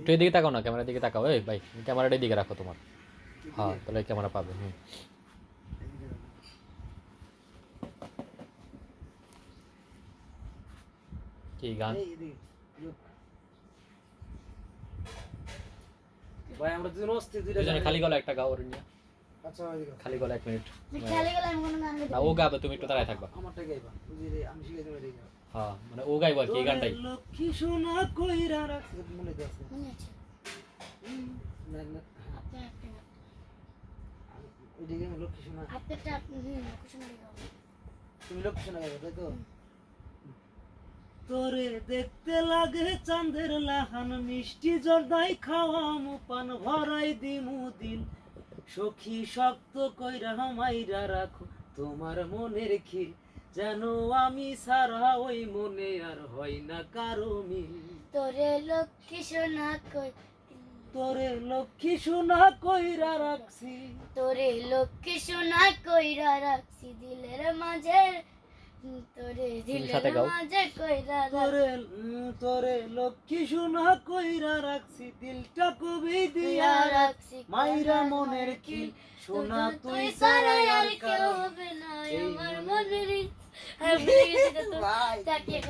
একটু এদিকে তাকাও না ক্যামেরার দিকে তাকাও। এই ভাই ক্যামেরাটা এদিকে রাখো তোমার। হ্যাঁ তাহলে ক্যামেরা পাবে হুম। কি গান। ভাই আমরা দুজন খালি গলা একটা গাও ওর নিয়ে। আচ্ছা খালি গলা এক মিনিট। খেলে গেলে আমি কোনো গান ও গাবে তুমি একটু দাঁড়ায় থাকবা। আমারটা গাইবা। আমি শিখাই দেবো। হ্যাঁ মানে ও গাইবো আর কি এই গানটাই। তোরে লক্ষ্মী সোনা কইরা রাখছে মনে আছে? মনে আছে। না, না, আপনি আপনি আমি- ওইদিকে লক্ষ্মী সোনা আপনি আপনি হুম কুসুম দিকে তুমি লক্ষ্মী সোনা গাইবা তাই তো? তোরে দেখতে লাগে চাঁদের লাহান মিষ্টি জর্দাই খাওয়া মুপান ভরাই দিমু দিল সখী শক্ত কইরা মাইরা রাখো তোমার মনের খিল যেন আমি সারা ওই মনে আর হয় না কারও মিল। তোরে লক্ষ্মী সোনা কই তোরে লক্ষ্মী সোনা কইরা রাখছি। তোরে লক্ষ্মী সোনা কইরা রাখছি দিলের মাঝে। তোরে দিলের মাঝে কইরা রাখছি। তোরে তোরে লক্ষ্মী সোনা কইরা রাখছি দিলটা কবি দিয়া রাখ রাখছি মাইরা মনের খিল সোনা তুই সারা আর কেউ হবে না আমার মনের- মনের আমি ভুলে গেছি তো ভাই। চাটিয়ে